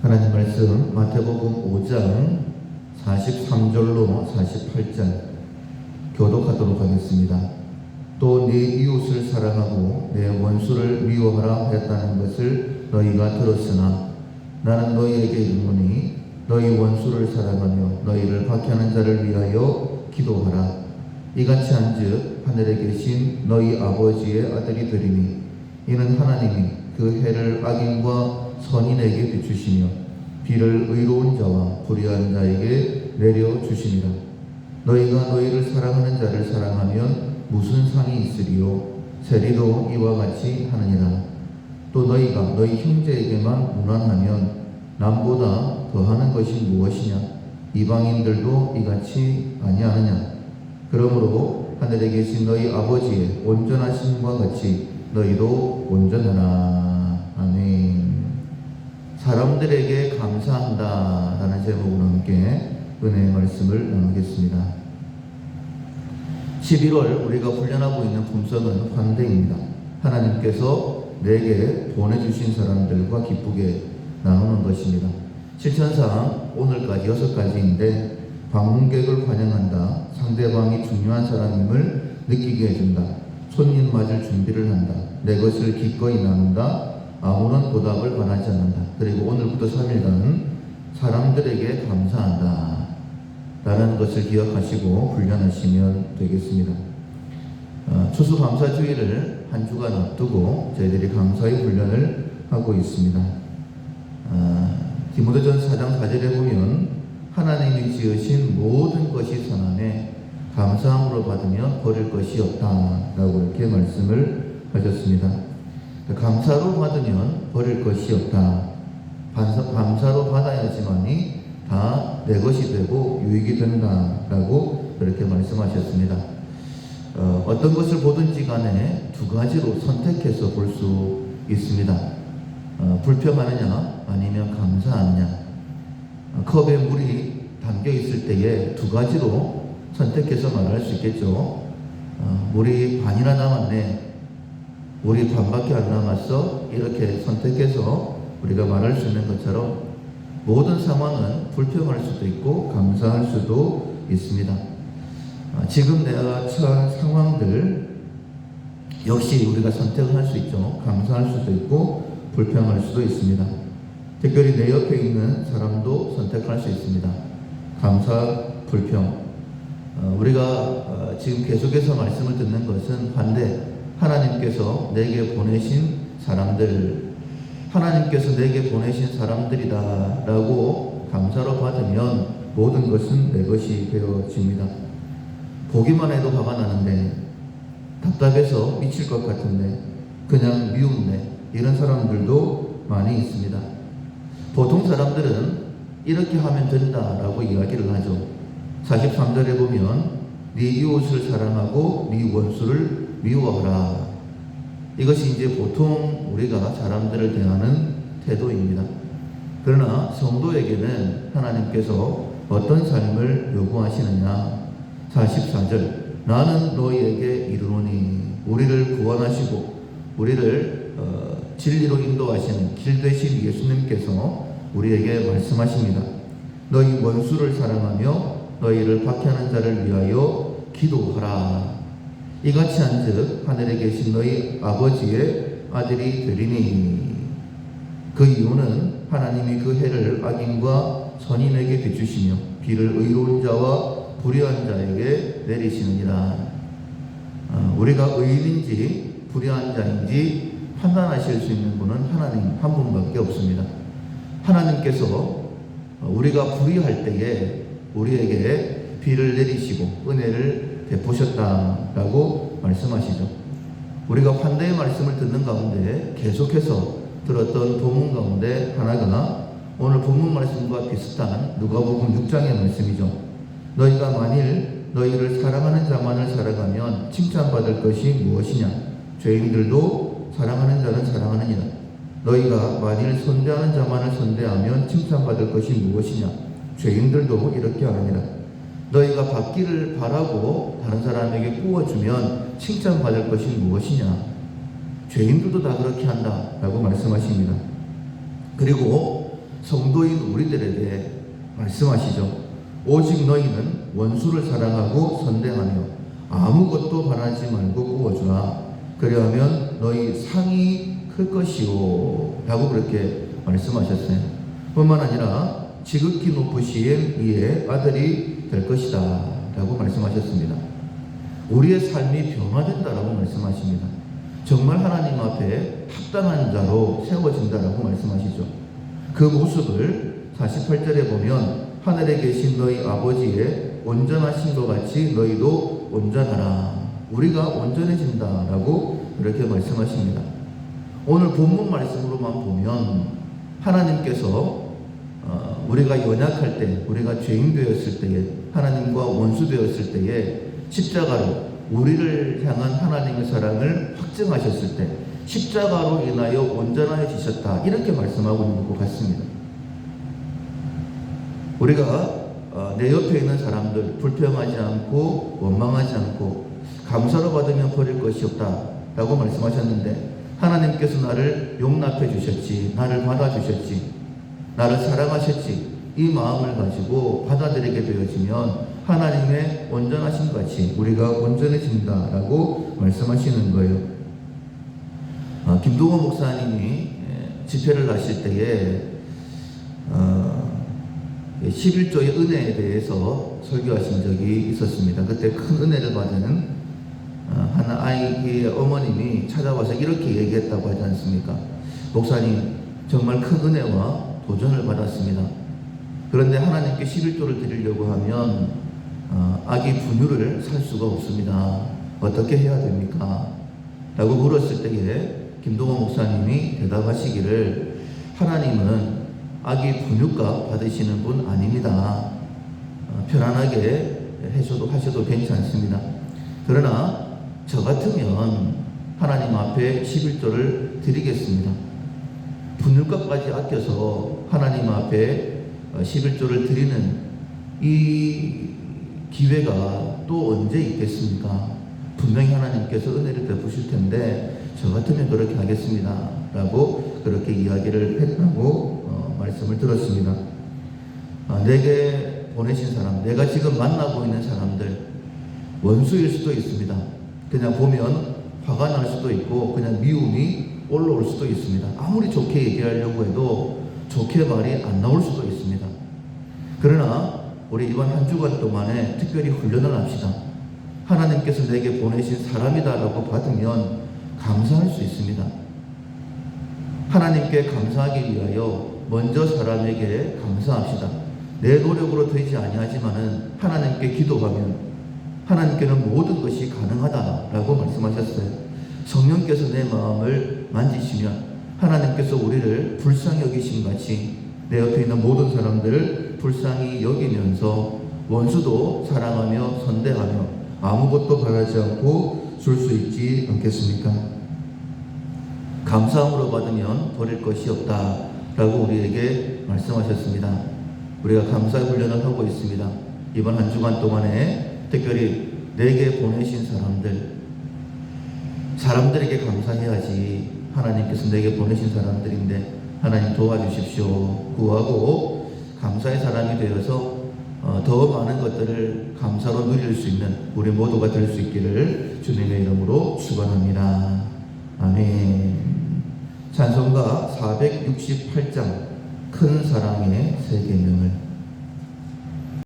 하나님 말씀 마태복음 5장 43절로 48절 교독하도록 하겠습니다. 또 네 이웃을 사랑하고 내 원수를 미워하라 했다는 것을 너희가 들었으나 나는 너희에게 이르노니 너희 원수를 사랑하며 너희를 박해하는 자를 위하여 기도하라. 이같이 한즉 하늘에 계신 너희 아버지의 아들이 되리니 이는 하나님이 그 해를 악인과 선인에게 비추시며 비를 의로운 자와 불의한 자에게 내려 주시니라. 너희가 너희를 사랑하는 자를 사랑하면 무슨 상이 있으리요? 세리도 이와 같이 하느니라. 또 너희가 너희 형제에게만 무난하면 남보다 더하는 것이 무엇이냐? 이방인들도 이같이 아니하느냐? 그러므로 하늘에 계신 너희 아버지의 온전하심과 같이 너희도 온전하라. 아멘. 사람들에게 감사한다. 라는 제목으로 함께 은혜의 말씀을 나누겠습니다. 11월 우리가 훈련하고 있는 품성은 환대입니다. 하나님께서 내게 보내주신 사람들과 기쁘게 나누는 것입니다. 실천상 오늘까지 여섯 가지인데 방문객을 환영한다. 상대방이 중요한 사람임을 느끼게 해준다. 손님 맞을 준비를 한다. 내 것을 기꺼이 나눈다. 아무런 보답을 바라지 않는다. 그리고 오늘부터 3일간 사람들에게 감사한다. 라는 것을 기억하시고 훈련하시면 되겠습니다. 어, 추수감사주의를 한 주간 앞두고 저희들이 감사의 훈련을 하고 있습니다. 어, 디모데전 4장 4절에 보면 하나님이 지으신 모든 것이 선함에 감사함으로 받으면 버릴 것이 없다 라고 이렇게 말씀을 하셨습니다. 감사로 받으면 버릴 것이 없다. 감사로 받아야지만이 다 내 것이 되고 유익이 된다라고 그렇게 말씀하셨습니다. 어, 어떤 것을 보든지 간에 두 가지로 선택해서 볼 수 있습니다. 어, 불평하느냐 아니면 감사하느냐. 어, 컵에 물이 담겨 있을 때에 두 가지로 선택해서 말할 수 있겠죠. 어, 물이 반이나 남았네. 물이 반밖에 안 남았어. 이렇게 선택해서 우리가 말할 수 있는 것처럼 모든 상황은 불평할 수도 있고 감사할 수도 있습니다. 어, 지금 내가 처한 상황들 역시 우리가 선택을 할 수 있죠. 감사할 수도 있고 불평할 수도 있습니다. 특별히 내 옆에 있는 사람도 선택할 수 있습니다. 감사, 불평. 어, 우리가 어, 지금 계속해서 말씀을 듣는 것은 반대. 하나님께서 내게 보내신 사람들, 하나님께서 내게 보내신 사람들이다 라고 감사로 받으면 모든 것은 내 것이 되어집니다. 보기만 해도 화가 나는데 답답해서 미칠 것 같은데 그냥 미운데 이런 사람들도 많이 있습니다. 보통 사람들은 이렇게 하면 된다 라고 이야기를 하죠. 43절에 보면 네 이웃을 사랑하고 네 원수를 미워하라. 이것이 이제 보통 우리가 사람들을 대하는 태도입니다. 그러나 성도에게는 하나님께서 어떤 삶을 요구하시느냐? 44절 나는 너희에게 이르노니 우리를 구원하시고 우리를 어, 진리로 인도하시는 길 되신 예수님께서 우리에게 말씀하십니다. 너희 원수를 사랑하며 너희를 박해하는 자를 위하여 기도하라. 이같이 한즉 하늘에 계신 너희 아버지의 아들이 되리니 그 이유는 하나님이 그 해를 악인과 선인에게 비추시며 비를 의로운 자와 불의한 자에게 내리시느니라. 어, 우리가 의인인지 불의한 자인지 판단하실 수 있는 분은 하나님 한 분밖에 없습니다. 하나님께서 우리가 불의할 때에 우리에게 비를 내리시고 은혜를 베푸셨다라고 말씀하시죠. 우리가 환대의 말씀을 듣는 가운데 계속해서 들었던 본문 가운데 하나가 오늘 본문 말씀과 비슷한 누가복음 6장의 말씀이죠. 너희가 만일 너희를 사랑하는 자만을 사랑하면 칭찬받을 것이 무엇이냐? 죄인들도 사랑하는 자는 사랑하느니라. 너희가 만일 선대하는 자만을 선대하면 칭찬받을 것이 무엇이냐? 죄인들도 이렇게 하느니라. 너희가 받기를 바라고 다른 사람에게 구워주면 칭찬받을 것이 무엇이냐? 죄인들도 다 그렇게 한다. 라고 말씀하십니다. 그리고 성도인 우리들에게 말씀하시죠. 오직 너희는 원수를 사랑하고 선대하며 아무것도 바라지 말고 구워주라. 그리하면 너희 상이 클 것이오. 라고 그렇게 말씀하셨어요. 뿐만 아니라 지극히 높으신 이의 아들이 될 것이다. 라고 말씀하셨습니다. 우리의 삶이 변화된다라고 말씀하십니다. 정말 하나님 앞에 합당한 자로 세워진다라고 말씀하시죠. 그 모습을 48절에 보면 하늘에 계신 너희 아버지의 온전하신 것 같이 너희도 온전하라. 우리가 온전해진다라고 이렇게 말씀하십니다. 오늘 본문 말씀으로만 보면 하나님께서 어, 우리가 연약할 때, 우리가 죄인 되었을 때에, 하나님과 원수 되었을 때에 십자가로 우리를 향한 하나님의 사랑을 확증하셨을 때 십자가로 인하여 온전하여지셨다 이렇게 말씀하고 있는 것 같습니다. 우리가 어, 내 옆에 있는 사람들 불평하지 않고 원망하지 않고 감사로 받으면 버릴 것이 없다 라고 말씀하셨는데 하나님께서 나를 용납해 주셨지 나를 받아 주셨지 나를 사랑하셨지 이 마음을 가지고 받아들이게 되어지면 하나님의 온전하신 같이 우리가 온전해진다라고 말씀하시는 거예요. 어, 김동호 목사님이 예, 집회를 하실 때에 어, 11조의 은혜에 대해서 설교하신 적이 있었습니다. 그때 큰 은혜를 받은 어, 한 아이의 어머님이 찾아와서 이렇게 얘기했다고 하지 않습니까? 목사님, 정말 큰 은혜와 도전을 받았습니다. 그런데 하나님께 11조를 드리려고 하면 어, 아기 분유를 살 수가 없습니다. 어떻게 해야 됩니까? 라고 물었을 때에 김동호 목사님이 대답하시기를 하나님은 아기 분유값 받으시는 분 아닙니다. 어, 편안하게 해줘도 하셔도 괜찮습니다. 그러나 저 같으면 하나님 앞에 11조를 드리겠습니다. 분유값까지 아껴서 하나님 앞에 11조를 드리는 이 기회가 또 언제 있겠습니까? 분명히 하나님께서 은혜를 베푸실 텐데 저 같으면 그렇게 하겠습니다. 라고 그렇게 이야기를 했다고 어, 말씀을 들었습니다. 아, 내게 보내신 사람, 내가 지금 만나고 있는 사람들 원수일 수도 있습니다. 그냥 보면 화가 날 수도 있고 그냥 미움이 올라올 수도 있습니다. 아무리 좋게 얘기하려고 해도 좋게 말이 안 나올 수도 있습니다. 그러나 우리 이번 한 주간 동안에 특별히 훈련을 합시다. 하나님께서 내게 보내신 사람이다라고 받으면 감사할 수 있습니다. 하나님께 감사하기 위하여 먼저 사람에게 감사합시다. 내 노력으로 되지 아니하지만은 하나님께 기도하면 하나님께는 모든 것이 가능하다라고 말씀하셨어요. 성령께서 내 마음을 만지시면 하나님께서 우리를 불쌍히 여기신 같이 내 옆에 있는 모든 사람들을 불쌍히 여기면서 원수도 사랑하며 선대하며 아무것도 바라지 않고 줄 수 있지 않겠습니까? 감사함으로 받으면 버릴 것이 없다 라고 우리에게 말씀하셨습니다. 우리가 감사 훈련을 하고 있습니다. 이번 한 주간 동안에 특별히 내게 보내신 사람들, 사람들에게 감사해야지 하나님께서 내게 보내신 사람들인데 하나님 도와주십시오. 구하고 감사의 사람이 되어서 어, 더 많은 것들을 감사로 누릴 수 있는 우리 모두가 될 수 있기를 주님의 이름으로 축원합니다. 아멘. 찬송가 468장 큰 사랑의 세계명